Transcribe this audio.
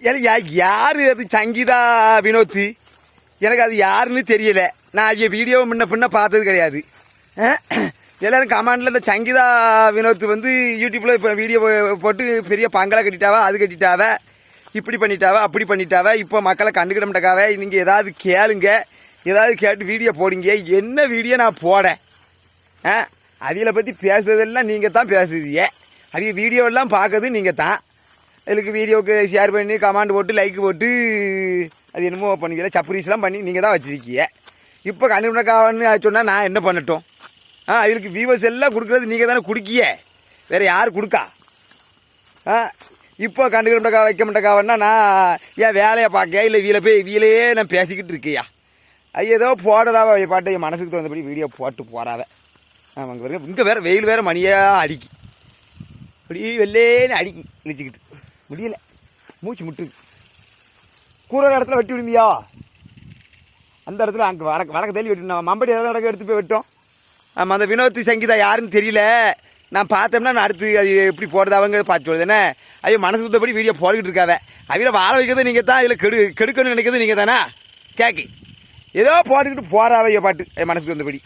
யார் யா- அது? சங்கீதா வினோத் எனக்கு அது யாருன்னு தெரியல. நான் அவிய வீடியோ முன்ன பின்ன பார்த்தது கிடையாது. எல்லாரும் கமெண்ட்ல இந்த சங்கீதா வினோத் வந்து யூடியூப்பில் இப்போ வீடியோ போட்டு பெரிய பங்களை கட்டிட்டாவா? அது கட்டிட்டாவ? இப்படி பண்ணிட்டாவ? அப்படி பண்ணிட்டாவ? இப்போ மக்களை கண்டுக்கிட மாட்டக்காவே? நீங்கள் ஏதாவது கேளுங்க. ஏதாவது கேட்டு வீடியோ போடுங்க. என்ன வீடியோ நான் போட ஆ பற்றி பேசுறதெல்லாம் நீங்கள் தான் பேசுறீங்க. அவிய வீடியோவெல்லாம் பார்க்கறது நீங்கள் தான் இதுக்கு வீடியோவுக்கு ஷேர் பண்ணி கமெண்ட் போட்டு லைக் போட்டு அது என்னமோ பண்ணுவீங்க சப்ரீஸ்லாம் பண்ணி நீங்கள் தான் வச்சுருக்கீங்க. இப்போ கண்டுபிடிக்காவன்னு சொன்னால் நான் என்ன பண்ணட்டும்? ஆ இதுக்கு வியூவர்ஸ் எல்லாம் கொடுக்குறது நீங்கள் தானே குடிக்கிய வேற யார் கொடுக்கா? ஆ இப்போ கண்டுக்கிட வைக்க மாட்டக்காவன்னா நான் ஏன் வேலையை பார்க்க இல்லை வீல போய் வீலையே நான் பேசிக்கிட்டு இருக்கியா? அது ஏதோ போடுறதாவ பாட்டு என் மனசுக்கு தகுந்தபடி வீடியோ போட்டு போறாவ ஆமாங்க பாருங்க இங்கே வேற வெயில் வேற மணியாக அடிக்கி. அப்படியே வெள்ளேன்னு அடிக்கி நினச்சிக்கிட்டு. முடியல. மூச்சு முட்டு. கூற இடத்துல வெட்டி விடுமியா? அந்த இடத்துல அங்கே வடக்கு வடக்கு தள்ளி வெட்டி நான் மம்படி எதாவது இடக்கு எடுத்து போய் வெட்டோம். ஆமாம் அந்த வினோத் சங்கீதா யாருன்னு தெரியல. நான் பார்த்தோம்னா நான் அடுத்து அது எப்படி போடுறதாவங்க பார்த்து சொல்லுது. என்ன? ஐயோ மனசு சுத்தப்படி வீடியோ போட்டுக்கிட்டு இருக்காவ. அவையில வாழ வைக்கிறது நீங்கள் தான் இதில் கெடு கெடுக்கணும்னு நினைக்கிறது நீங்கள் தானே? கேக்கு. ஏதோ போட்டுக்கிட்டு போறாவைய பாட்டு. என் மனசுக்கு வந்தபடி